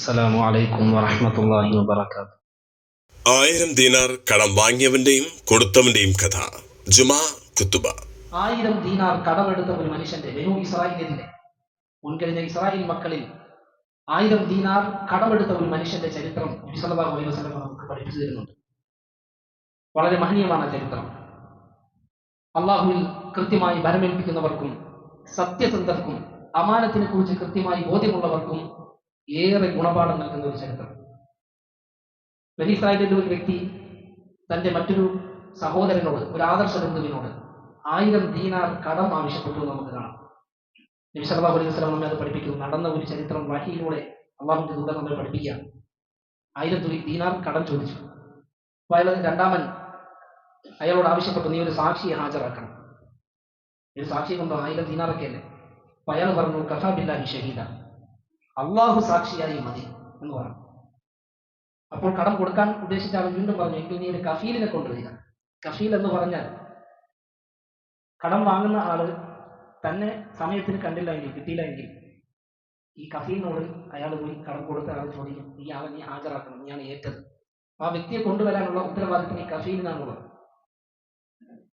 അസ്സലാമു അലൈക്കും ആയിരം ദീനാർ കടം വാങ്ങിയവന്റെയും കൊടുത്തവന്റെയും കഥ. ജുമാ കുത്തുബ. ആയിരം ദീനാർ കടമെടുത്ത ഒരു മനുഷ്യന്റെ ബനു ഇസ്രായേലിന്റെ മുൻകഴിഞ്ഞ ഇസ്രായേൽ മക്കളിൽ ആയിരം ദീനാർ കടമെടുത്ത ഒരു മനുഷ്യന്റെ ചരിത്രം നബിസല്ലാഹു അലൈഹി വസല്ലം നമുക്ക് പഠിപ്പിച്ചു തരുന്നുണ്ട്. വളരെ മഹനീയമാണ് ചരിത്രം. അള്ളാഹുവിൽ കൃത്യമായി ഭരമേൽപ്പിക്കുന്നവർക്കും സത്യസന്ധർക്കും അമാനത്തിനെ കുറിച്ച് കൃത്യമായി ബോധ്യമുള്ളവർക്കും ഏറെ ഗുണപാഠം നൽകുന്ന ഒരു ചരിത്രം. ബനി ഇസ്രായേലിലെ ഒരു വ്യക്തി തന്റെ മറ്റൊരു സഹോദരനോട് ഒരു ആദർശ ബന്ധുവിനോട് ആയിരം ദീനാർ കടം ആവശ്യപ്പെട്ടു നമുക്ക് കാണാം. നബി അലൈഹി വസല്ലം നമ്മെ അത് പഠിപ്പിക്കുന്നു. നടന്ന ഒരു ചരിത്രം വഹിയിലൂടെ അള്ളാഹുവിന്റെ ദൂതം നമ്മളെ പഠിപ്പിക്കുകയാണ് ആയിരം തുരി ദീനാർ കടം ചോദിച്ചു. അപ്പൊ അയാൾ രണ്ടാമൻ അയാളോട് ആവശ്യപ്പെട്ടു നീ ഒരു സാക്ഷിയെ ഹാജരാക്കണം. ഒരു സാക്ഷിയെ കൊണ്ടോ ആയിരം ദീനാറൊക്കെ അല്ലേ? അപ്പൊ അയാൾ പറഞ്ഞു കഫാബില്ലാഹി ഷഹീദ. അള്ളാഹു സാക്ഷിയായി മതി എന്ന് പറഞ്ഞു അപ്പോൾ കടം കൊടുക്കാൻ ഉദ്ദേശിച്ച വീണ്ടും പറഞ്ഞു എങ്കിൽ നീ ഒരു കഫീലിനെ കൊണ്ടുവരിക. കഫീൽ എന്ന് പറഞ്ഞാൽ കടം വാങ്ങുന്ന ആൾ തന്നെ സമയത്തിന് കണ്ടില്ല എങ്കിൽ കിട്ടിയില്ല എങ്കിൽ ഈ കഫീലിനോട് അയാൾ പോയി കടം കൊടുത്ത ആൾ ചോദിക്കും നീ ആളെ നീ ഹാജരാക്കണം നീയാണ് ഏറ്റത്. ആ വ്യക്തിയെ കൊണ്ടുവരാനുള്ള ഉത്തരവാദിത്തം ഈ കഫീലിനാണുള്ളത്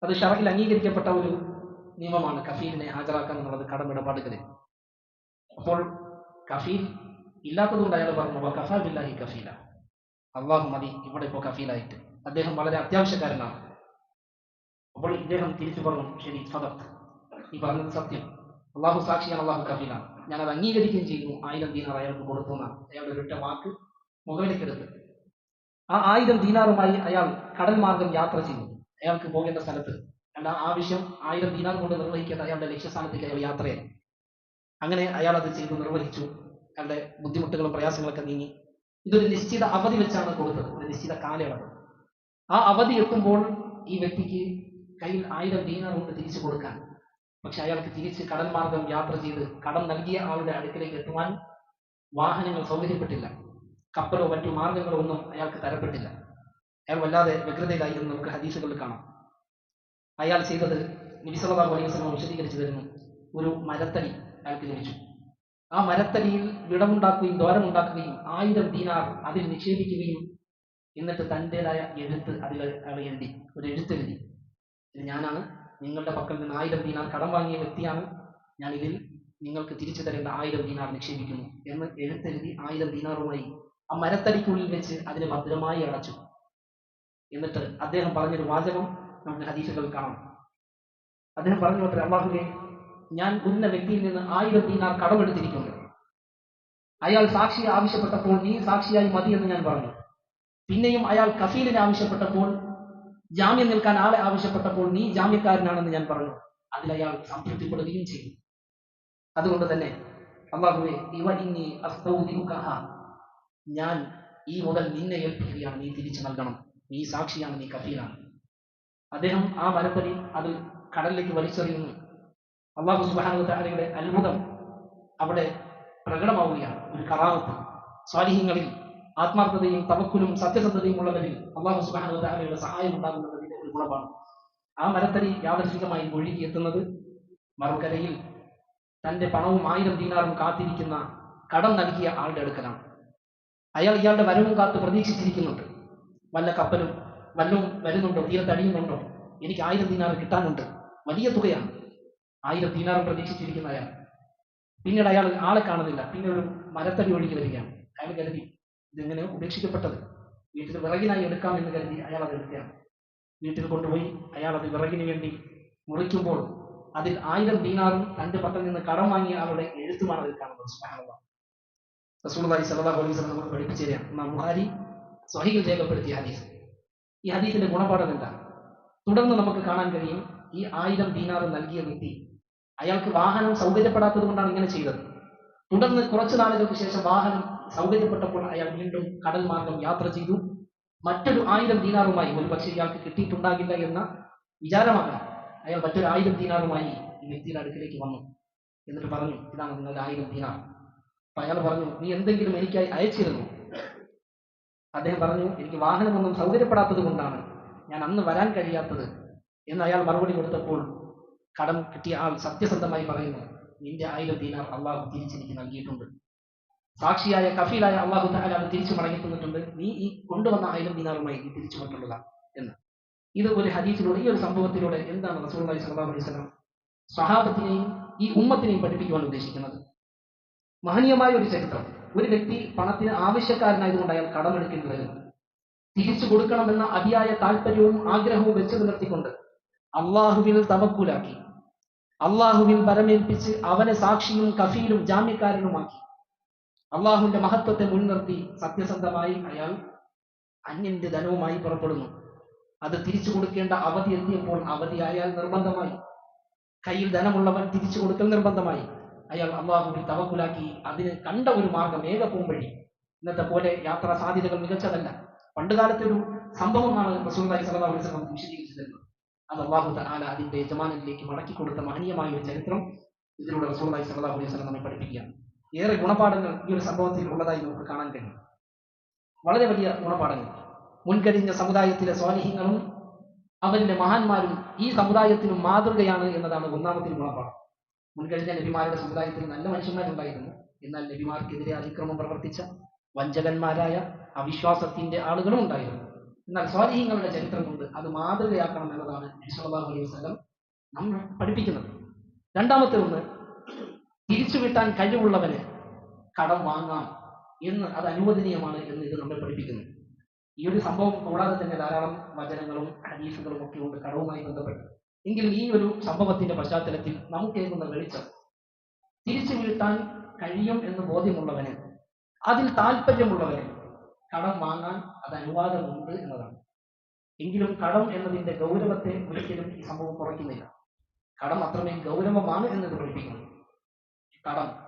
അത് ഷറക്കിൽ അംഗീകരിക്കപ്പെട്ട ഒരു നിയമമാണ് കഫീലിനെ ഹാജരാക്കാൻ എന്നുള്ളത് കടമിടപാടുകളിൽ അപ്പോൾ കഫീൽ ഇല്ലാത്തതുകൊണ്ട് അയാൾ പറഞ്ഞു "വ കഫാ ബില്ലാഹി കഫീല. അള്ളാഹു മതി ഇവിടെ ഇപ്പോൾ കഫീലായിട്ട്. അദ്ദേഹം വളരെ അത്യാവശ്യക്കാരനാണ്. അപ്പോൾ ഇദ്ദേഹം തിരിച്ചു പറഞ്ഞു ശരി സദത്ത് ഈ പറഞ്ഞത് സത്യം. അള്ളാഹു സാക്ഷിയാണ് അള്ളാഹു കഫീലാണ് ഞാൻ അത് അംഗീകരിക്കുകയും ചെയ്യുന്നു ആയിരം ദീനാർ അയാൾക്ക് കൊടുത്തു എന്നാണ്. അയാളുടെ ഒരൊറ്റ വാക്ക് മുഖവിലേക്കെടുത്ത് ആ ആയിരം ദീനാറുമായി അയാൾ കടൽ മാർഗം യാത്ര ചെയ്യുന്നു അയാൾക്ക് പോകേണ്ട സ്ഥലത്ത് അല്ല ആവശ്യം ആയിരം ദീനാർ കൊണ്ട് നിർവഹിക്കേണ്ട അയാളുടെ ലക്ഷ്യസ്ഥാനത്തേക്ക് അയാൾ യാത്രയായി. അങ്ങനെ അയാൾ അത് ചെയ്തു നിർവഹിച്ചു. അയാളുടെ ബുദ്ധിമുട്ടുകളും പ്രയാസങ്ങളൊക്കെ നീങ്ങി. ഇതൊരു നിശ്ചിത അവധി വെച്ചാണ് കൊടുത്തത് ഒരു നിശ്ചിത കാലയളവ്. ആ അവധി എത്തുമ്പോൾ ഈ വ്യക്തിക്ക് കയ്യിൽ ആയിരം ദീനാർ കൊണ്ട് തിരിച്ചു കൊടുക്കാൻ. പക്ഷെ അയാൾക്ക് തിരിച്ച് കടൽ മാർഗം യാത്ര ചെയ്ത് കടം നൽകിയ ആളുടെ അടുക്കിലേക്ക് എത്തുവാൻ വാഹനങ്ങൾ സൗകര്യപ്പെട്ടില്ല. കപ്പലോ മറ്റു മാർഗങ്ങളോ ഒന്നും അയാൾക്ക് തരപ്പെട്ടില്ല. അയാൾ വല്ലാതെ വ്യഗ്രതയിലായി എന്ന് നമുക്ക് ഹദീസുകളിൽ കാണാം. അയാൾ ചെയ്തത് നിബിസലതാ അലൈഹി വസല്ലം വിശദീകരിച്ചു തരുന്നു. ഒരു മരത്തടി അയാൾക്ക് ലഭിച്ചു ആ മരത്തടിയിൽ വിടമുണ്ടാക്കുകയും ദ്വാരമുണ്ടാക്കുകയും ആയിരം ദീനാർ അതിൽ നിക്ഷേപിക്കുകയും എന്നിട്ട് തന്റെതായ എഴുത്ത് അതിൽ അയാൾ എഴുതി. ഒരു എഴുത്തെഴുതി ഇത് ഞാനാണ്. നിങ്ങളുടെ പക്കൽ നിന്ന് ആയിരം ദീനാർ കടം വാങ്ങിയ വ്യക്തിയാണ്. ഞാൻ ഇതിൽ നിങ്ങൾക്ക് തിരിച്ചു തരേണ്ട ആയിരം ദീനാർ നിക്ഷേപിക്കുന്നു എന്ന് എഴുത്തെഴുതി ആയിരം ദീനാറുമായി ആ മരത്തടിക്കുള്ളിൽ വെച്ച് അതിനെ ഭദ്രമായി അടച്ചു. എന്നിട്ട് അദ്ദേഹം പറഞ്ഞൊരു വാചകം നമുക്ക് ഹദീസുകളിൽ കാണാം. അദ്ദേഹം പറഞ്ഞു അത്ര അള്ളാഹുവെ ഞാൻ ഉന്ന വ്യക്തിയിൽ നിന്ന് ആയിരം ദീനാർ കടമെടുത്തിരിക്കുന്നു. അയാൾ സാക്ഷിയെ ആവശ്യപ്പെട്ടപ്പോൾ നീ സാക്ഷിയായി മതി എന്ന് ഞാൻ പറഞ്ഞു. പിന്നെയും അയാൾ കഫീലിനെ ആവശ്യപ്പെട്ടപ്പോൾ ജാമ്യം നിൽക്കാൻ ആളെ ആവശ്യപ്പെട്ടപ്പോൾ നീ ജാമ്യക്കാരനാണെന്ന് ഞാൻ പറഞ്ഞു. അതിൽ അയാൾ സംതൃപ്തിപ്പെടുകയും ചെയ്തു. അതുകൊണ്ട് തന്നെ അള്ളാഹുവെ ഇവ ഇനി. ഞാൻ ഈ മുതൽ നിന്നെ ഏൽപ്പിക്കുകയാണ്. നീ തിരിച്ചു നൽകണം. നീ സാക്ഷിയാണ് നീ കഫീലാണ് അദ്ദേഹം ആ മരപ്പടി അത് കടലിലേക്ക് വലിച്ചെറിയുന്നു. അള്ളാഹു സുബാന താരയുടെ അത്ഭുതം അവിടെ പ്രകടമാവുകയാണ്. ഒരു കറാറത്ത്. സ്വാലിഹ്യങ്ങളിൽ ആത്മാർത്ഥതയും തവക്കുലും സത്യസന്ധതയും ഉള്ളവരിൽ അള്ളാഹു സുബാന താരയുടെ സഹായം ഉണ്ടാകുന്നതിന്റെ ഒരു ഗുണമാണ്. ആ മരത്തരി യാദർശികമായി ഒഴുകി എത്തുന്നത് മറുകരയിൽ തന്റെ പണവും ആയിരം ദീനാറും കാത്തിരിക്കുന്ന കടം നൽകിയ ആളുടെ അടുക്കലാണ്. അയാൾ ഇയാളുടെ വരവും കാത്ത് പ്രതീക്ഷിച്ചിരിക്കുന്നുണ്ട്. വല്ല കപ്പലും വല്ലവും വരുന്നുണ്ടോ? തീരത്തടിയുന്നുണ്ടോ എനിക്ക് ആയിരം ദീനാർ കിട്ടാനുണ്ട്. വലിയ തുകയാണ്. ആയിരം ദീനാറും പ്രതീക്ഷിച്ചിരിക്കുന്ന അയാൾ. പിന്നീട് അയാൾ ആളെ കാണുന്നില്ല. പിന്നീട് ഒരു മരത്തടി ഒഴുകി വരികയാണ്. അയാൾ കരുതി ഇതെങ്ങനെ ഉപേക്ഷിക്കപ്പെട്ടത്? വീട്ടിൽ വിറകിനായി എടുക്കാം എന്ന് കരുതി അയാൾ അത് എടുക്കുകയാണ്. വീട്ടിൽ കൊണ്ടുപോയി അയാൾ അത് വിറകിന് വേണ്ടി മുറിക്കുമ്പോൾ അതിൽ ആയിരം ദീനാറും തന്റെ പത്തിൽ നിന്ന് കടം വാങ്ങിയ ആളുടെ എഴുത്തുമാണ് അതിൽ കാണുന്നത്. സുബ്ഹാനല്ലാഹ് റസൂലുള്ളാഹി സ്വല്ലല്ലാഹു അലൈഹി വസല്ലം നമുക്ക് പഠിപ്പിച്ചു തരാം എന്നാൽ ബുഖാരി സ്വഹീൽ രേഖപ്പെടുത്തിയ ഹദീസ്. ഈ ഹദീസിന്റെ ഗുണപാഠം എന്താണ്? തുടർന്ന് നമുക്ക് കാണാൻ കഴിയും ഈ ആയിരം ദീനാർ നൽകിയ വ്യക്തി അയാൾക്ക് വാഹനം സൗകര്യപ്പെടാത്തത് കൊണ്ടാണ് ഇങ്ങനെ ചെയ്തത്. തുടർന്ന് കുറച്ചു നാളുകൾക്ക് ശേഷം വാഹനം സൗകര്യപ്പെട്ടപ്പോൾ അയാൾ വീണ്ടും കടൽ മാർഗം യാത്ര ചെയ്തു. മറ്റൊരു ആയിരം ദീനാറുമായി ഒരു പക്ഷേ ഇയാൾക്ക് കിട്ടിയിട്ടുണ്ടാകില്ല എന്ന വിചാരമാകാം അയാൾ മറ്റൊരു ആയിരം ദീനാറുമായി ഈ വ്യക്തിയുടെ അടുക്കിലേക്ക് വന്നു. എന്നിട്ട് പറഞ്ഞു ഇതാണ് നിങ്ങളുടെ ആയിരം ദീനാർ. അപ്പൊ അയാൾ പറഞ്ഞു നീ എന്തെങ്കിലും എനിക്കായി അയച്ചിരുന്നു. അദ്ദേഹം പറഞ്ഞു എനിക്ക് വാഹനമൊന്നും സൗകര്യപ്പെടാത്തത് കൊണ്ടാണ് ഞാൻ അന്ന് വരാൻ കഴിയാത്തത്. എന്ന് അയാൾ മറുപടി കൊടുത്തപ്പോൾ കടം കിട്ടിയ ആൾ സത്യസന്ധമായി പറയുന്നു നിന്റെ ആയിരം ദീനാർ അള്ളാഹു തിരിച്ചെനിക്ക് നൽകിയിട്ടുണ്ട്. സാക്ഷിയായ കഫീലായ അള്ളാഹു താല അത് തിരിച്ചു മടങ്ങി തന്നിട്ടുണ്ട് നീ ഈ കൊണ്ടുവന്ന ആയിരം ദിനാറുമായി നീ തിരിച്ചു വന്നിട്ടുള്ളതാണ് എന്ന്. ഇത് ഒരു ഹദീസിലൂടെ ഈ ഒരു സംഭവത്തിലൂടെ എന്താണ് റസൂൽ സല്ലല്ലാഹു അലൈഹി വസല്ലം സ്വഹാബത്തിനെയും ഈ ഉമ്മത്തിനെയും പഠിപ്പിക്കുവാൻ ഉദ്ദേശിക്കുന്നത്? മഹനീയമായ ഒരു ചരിത്രം. ഒരു വ്യക്തി പണത്തിന് ആവശ്യക്കാരനായതുകൊണ്ട് അയാൾ കടമെടുക്കേണ്ടി വരുന്നു തിരിച്ചു കൊടുക്കണമെന്ന അതിയായ താല്പര്യവും ആഗ്രഹവും വെച്ചു പുലർത്തിക്കൊണ്ട് അള്ളാഹുവിൽ തവക്കൂലാക്കി. അള്ളാഹുവിൽ പരമേൽപ്പിച്ച് അവനെ സാക്ഷിയും കഫീലും ജാമ്യക്കാരനുമാക്കി. അള്ളാഹുവിന്റെ മഹത്വത്തെ മുൻനിർത്തി സത്യസന്ധമായി അയാൾ അന്യന്റെ ധനവുമായി പുറപ്പെടുന്നു. അത് തിരിച്ചു കൊടുക്കേണ്ട അവധി എത്തിയപ്പോൾ അവധി അയാൾ നിർബന്ധമായി. കയ്യിൽ ധനമുള്ളവൻ തിരിച്ചു കൊടുക്കൽ നിർബന്ധമായി. അയാൾ അള്ളാഹുവിൽ തവക്കുലാക്കി. അതിന് കണ്ട ഒരു മാർഗം ഏക പൂമ്പഴി ഇന്നത്തെ പോലെ യാത്രാ സാധ്യതകൾ മികച്ചതല്ല. പണ്ടുകാലത്തൊരു സംഭവമാണ് സ്വല്ലല്ലാഹു അലൈഹി വസല്ലം വിശദീകരിച്ചു അള്ളാഹു താല അതിന്റെ യജമാനിലേക്ക് മടക്കി കൊടുത്ത മഹനീയമായ ഒരു ചരിത്രം ഇതിലൂടെ റസൂലുള്ളാഹി സല്ലാഹു അലൈഹി വസല്ലം നമ്മെ പഠിപ്പിക്കുകയാണ്. ഏറെ ഗുണപാഠങ്ങൾ ഈ ഒരു സംഭവത്തിൽ ഉള്ളതായി നമുക്ക് കാണാൻ കഴിയും. വളരെ വലിയ ഗുണപാഠങ്ങൾ. മുൻകരിഞ്ഞ സമുദായത്തിലെ സ്വാലിഹ്യങ്ങളും അവരുടെ മഹാന്മാരും ഈ സമുദായത്തിനും മാതൃകയാണ് എന്നതാണ് ഒന്നാമത്തെ ഗുണപാഠം. മുൻകഴിഞ്ഞ നബിമാരുടെ സമുദായത്തിൽ നല്ല മനുഷ്യന്മാരുണ്ടായിരുന്നു. എന്നാൽ നബിമാർക്കെതിരെ അതിക്രമം പ്രവർത്തിച്ച വഞ്ചകന്മാരായ അവിശ്വാസത്തിന്റെ ആളുകളും ഉണ്ടായിരുന്നു. എന്നാൽ സ്വാധീനങ്ങളുടെ ചരിത്രം കൊണ്ട് അത് മാതൃകയാക്കണം എന്നതാണ് നബി അലൈഹി വസ്ലം നമ്മൾ പഠിപ്പിക്കുന്നത്. രണ്ടാമത്തെ ഒന്ന് തിരിച്ചു കിട്ടാൻ കഴിവുള്ളവന് കടം വാങ്ങാം എന്ന് അത് അനുവദനീയമാണ് എന്ന് ഇത് നമ്മൾ പഠിപ്പിക്കുന്നു. ഈ ഒരു സംഭവം കൂടാതെ തന്നെ ധാരാളം വചനങ്ങളും ഹദീസുകളും ഒക്കെ ഉണ്ട് കടവുമായി ബന്ധപ്പെട്ട്. എങ്കിലും ഈ ഒരു സംഭവത്തിന്റെ പശ്ചാത്തലത്തിൽ നമുക്ക് ഏകുന്ന വെളിച്ചം തിരിച്ചു വീഴ്ത്താൻ കഴിയും എന്ന് ബോധ്യമുള്ളവന് അതിൽ താല്പര്യമുള്ളവന് കടം വാങ്ങാൻ അത് അനുവാദമുണ്ട് എന്നതാണ്. എങ്കിലും കടം എന്നതിന്റെ ഗൗരവത്തെ ഒരിക്കലും ഈ സംഭവം കുറയ്ക്കുന്നില്ല. കടം അത്രമേൽ ഗൗരവമാണ് എന്നത് പഠിപ്പിക്കുന്നു. കടം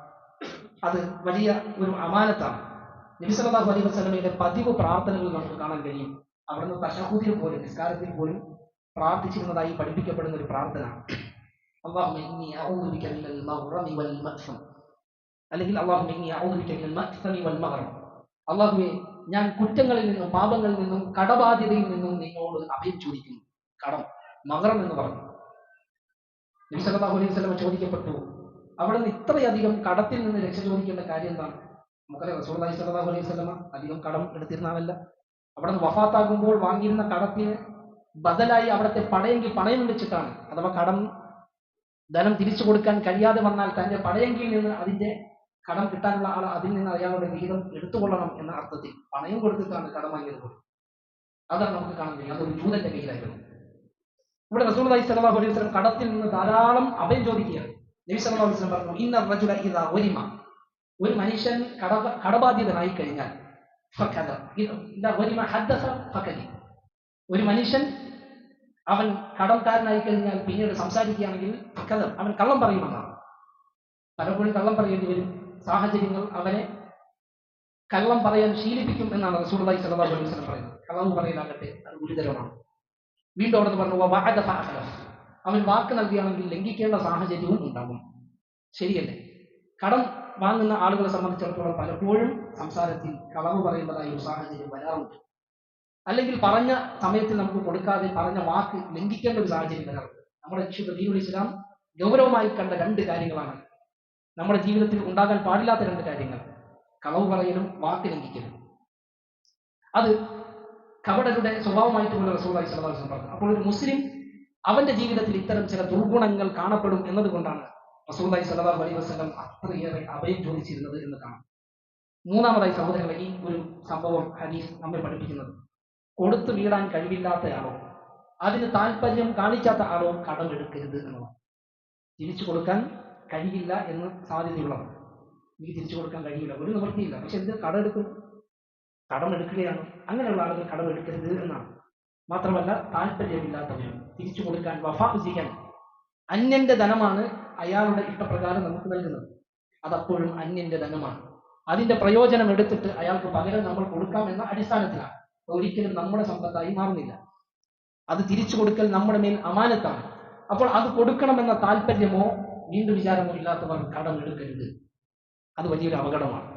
അത് വലിയ ഒരു അമാനത്താണ്. നബിസല്ലാഹു അലൈഹി പതിവ് പ്രാർത്ഥനകൾ നമുക്ക് കാണാൻ കഴിയും. അവിടുന്ന് തശഹൂദിൽ പോലും നിസ്കാരത്തിൽ പോലും പ്രാർത്ഥിച്ചിരുന്നതായി പഠിപ്പിക്കപ്പെടുന്ന ഒരു പ്രാർത്ഥന. അല്ലെങ്കിൽ അള്ളാഹു അള്ളാഹുവേ ഞാൻ കുറ്റങ്ങളിൽ നിന്നും പാപങ്ങളിൽ നിന്നും കടബാധ്യതയിൽ നിന്നും നിന്നോട് അഭയം ചോദിക്കുന്നു. കടം. മകറം എന്ന് പറഞ്ഞു. നബി സല്ലല്ലാഹു അലൈഹി വസല്ലം ചോദിക്കപ്പെട്ടു. അവിടെ നിന്ന് ഇത്രയധികം കടത്തിൽ നിന്ന് രക്ഷ ചോദിക്കേണ്ട കാര്യം എന്താണ്? നമുക്കറിയാം റസൂലുള്ളാഹി സ്വല്ലല്ലാഹു അലൈഹി വസല്ലമ അധികം കടം എടുത്തിരുന്നാവല്ല അവിടെ നിന്ന് വഫാത്താകുമ്പോൾ വാങ്ങിയിരുന്ന കടത്തിന് ബദലായി അവിടുത്തെ പടയെങ്കിൽ പണയം വെച്ചിട്ടാണ്. അഥവാ കടം ധനം തിരിച്ചു കൊടുക്കാൻ കഴിയാതെ വന്നാൽ തന്റെ പടയെങ്കിൽ നിന്ന് അതിന്റെ കടം കിട്ടാനുള്ള ആൾ അതിൽ നിന്ന് അയാളുടെ വിഹിതം എടുത്തുകൊള്ളണം എന്ന അർത്ഥത്തിൽ പണയം കൊടുത്തിട്ടാണ് കടം വാങ്ങിയത്. പോലും അതാണ് നമുക്ക് കാണാൻ കഴിയും അതൊരു ജൂതന്റെ വിഹിതമായിരുന്നു ഇവിടെ റസൂലുള്ളാഹി സ്വല്ലല്ലാഹു അലൈഹി വസല്ലം കടത്തിൽ നിന്ന് ധാരാളം അഭയം ചോദിക്കുകയാണ്. നബി സല്ലല്ലാഹു അലൈഹി വസല്ലം പറഞ്ഞു ഇന്ന റജുല ഇദാ ഒരിമ ഒരു മനുഷ്യൻ കട കടബാധിതനായി കഴിഞ്ഞാൽ ഹദ്ദസ. ഒരു മനുഷ്യൻ അവൻ കടംകാരനായി കഴിഞ്ഞാൽ പിന്നീട് സംസാരിക്കുകയാണെങ്കിൽ. അവൻ കള്ളം പറയുമെന്നാണ് പലപ്പോഴും കള്ളം പറയേണ്ടി വരും. സാഹചര്യങ്ങൾ അവനെ കള്ളം പറയാൻ ശീലിപ്പിക്കും എന്നാണ് റസൂലുള്ളാഹി സ്വല്ലല്ലാഹു അലൈഹി വസല്ലം പറയുന്നത്. കള്ളം പറയലാകട്ടെ അത് ഗുരുതരമാണ്. വീണ്ടും അവിടെ പറഞ്ഞു ഫഅഖലഫ്. അവൻ വാക്ക് നൽകുകയാണെങ്കിൽ ലംഘിക്കേണ്ട സാഹചര്യവും ഉണ്ടാകും. ശരിയല്ലേ? കടം വാങ്ങുന്ന ആളുകളെ സംബന്ധിച്ചിടത്തോളം പലപ്പോഴും സംസാരത്തിൽ കളവ് പറയുന്നതായ ഒരു സാഹചര്യം വരാറുണ്ട്. അല്ലെങ്കിൽ പറഞ്ഞ സമയത്തിൽ നമുക്ക് കൊടുക്കാതെ പറഞ്ഞ വാക്ക് ലംഘിക്കേണ്ട ഒരു സാഹചര്യം വരാറുണ്ട്. നമ്മുടെ വിശുദ്ധ ദീനുൽ ഇസ്ലാം ഗൗരവമായി കണ്ട രണ്ട് കാര്യങ്ങളാണ് നമ്മുടെ ജീവിതത്തിൽ ഉണ്ടാകാൻ പാടില്ലാത്ത രണ്ട് കാര്യങ്ങൾ. കളവ് പറയലും വാക്ക് ലംഘിക്കലും. അത് കപടരുടെ സ്വഭാവമായിട്ട് പോലും റസൂലുള്ളാഹി സ്വല്ലല്ലാഹു അലൈഹി വസല്ലം പറഞ്ഞു. അപ്പോൾ ഒരു മുസ്ലിം അവന്റെ ജീവിതത്തിൽ ഇത്തരം ചില ദുർഗുണങ്ങൾ കാണപ്പെടും എന്നതുകൊണ്ടാണ് സ്വല്ലല്ലാഹു അലൈഹി വസല്ലം അത്രയേറെ അഭയം ചോദിച്ചിരുന്നത് എന്ന് കാണാം. മൂന്നാമതായി സഹോദരങ്ങളെ ഈ ഒരു സംഭവം ഹദീസ് നമ്മെ പഠിപ്പിക്കുന്നത്. കൊടുത്തു വീടാൻ കഴിവില്ലാത്തയാളോ അതിന് താല്പര്യം കാണിക്കാത്ത ആളോ കടമെടുക്കരുത് എന്നതാണ് തിരിച്ചു കൊടുക്കാൻ കഴിയില്ല എന്ന് സാധ്യതയുള്ളതാണ് എനിക്ക് തിരിച്ചു കൊടുക്കാൻ കഴിയില്ല ഒരു നിവൃത്തിയില്ല. പക്ഷെ എന്ത് കടമെടുക്കും കടമെടുക്കുകയാണ് അങ്ങനെയുള്ള ആളുകൾ കടമെടുക്കരുത് എന്നാണ്. മാത്രമല്ല താല്പര്യമില്ലാത്തവരും തിരിച്ചു കൊടുക്കാൻ വഫാ ചെയ്യാൻ അന്യന്റെ ധനമാണ് അയാളുടെ ഇഷ്ടപ്രകാരം നമുക്ക് നൽകുന്നത്. അതപ്പോഴും അന്യന്റെ ധനമാണ്. അതിന്റെ പ്രയോജനം എടുത്തിട്ട് അയാൾക്ക് പകരം നമ്മൾ കൊടുക്കാം എന്ന അടിസ്ഥാനത്തിലാണ്. ഒരിക്കലും നമ്മുടെ സമ്പത്തായി മാറുന്നില്ല. അത് തിരിച്ചു കൊടുക്കൽ നമ്മുടെ മേൽ അമാനത്താണ്. അപ്പോൾ അത് കൊടുക്കണമെന്ന താല്പര്യമോ വീണ്ടും വിചാരമോ ഇല്ലാത്തവർ കടം എടുക്കരുത്. അത് വലിയൊരു അപകടമാണ്.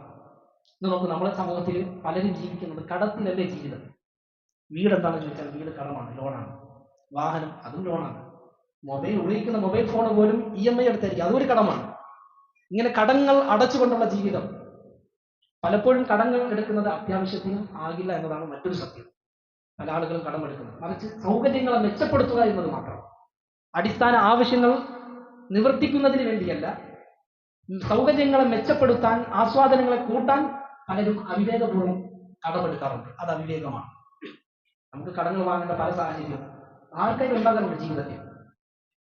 ഇന്ന് നമുക്ക് നമ്മുടെ സമൂഹത്തിൽ പലരും ജീവിക്കുന്നത് കടത്തിലല്ലേ ജീവിതം? വീട് എന്താണെന്ന് ചോദിച്ചാൽ വീട് കടമാണ് ലോണാണ്. വാഹനം അതും ലോണാണ്. മൊബൈൽ ഉപയോഗിക്കുന്ന മൊബൈൽ ഫോൺ പോലും ഇ എം ഐ എടുത്തായിരിക്കും അതൊരു കടമാണ്. ഇങ്ങനെ കടങ്ങൾ അടച്ചുകൊണ്ടുള്ള ജീവിതം. പലപ്പോഴും കടങ്ങൾ എടുക്കുന്നത് അത്യാവശ്യത്തിനും ആകില്ല എന്നതാണ് മറ്റൊരു സത്യം. പല ആളുകളും കടമെടുക്കുന്നത്. മറിച്ച് സൗകര്യങ്ങളെ മെച്ചപ്പെടുത്തുക എന്നത് മാത്രം. അടിസ്ഥാന ആവശ്യങ്ങൾ നിവർത്തിക്കുന്നതിന് വേണ്ടിയല്ല. സൗകര്യങ്ങളെ മെച്ചപ്പെടുത്താൻ ആസ്വാദനങ്ങളെ കൂട്ടാൻ പലരും അവിവേകപൂർവം കടമെടുക്കാറുണ്ട്. അത് അവിവേകമാണ്. നമുക്ക് കടങ്ങൾ വാങ്ങേണ്ട പല സാഹചര്യവും. ആൾക്കാർ ഉണ്ടാകാറുണ്ട് ജീവിതത്തിൽ.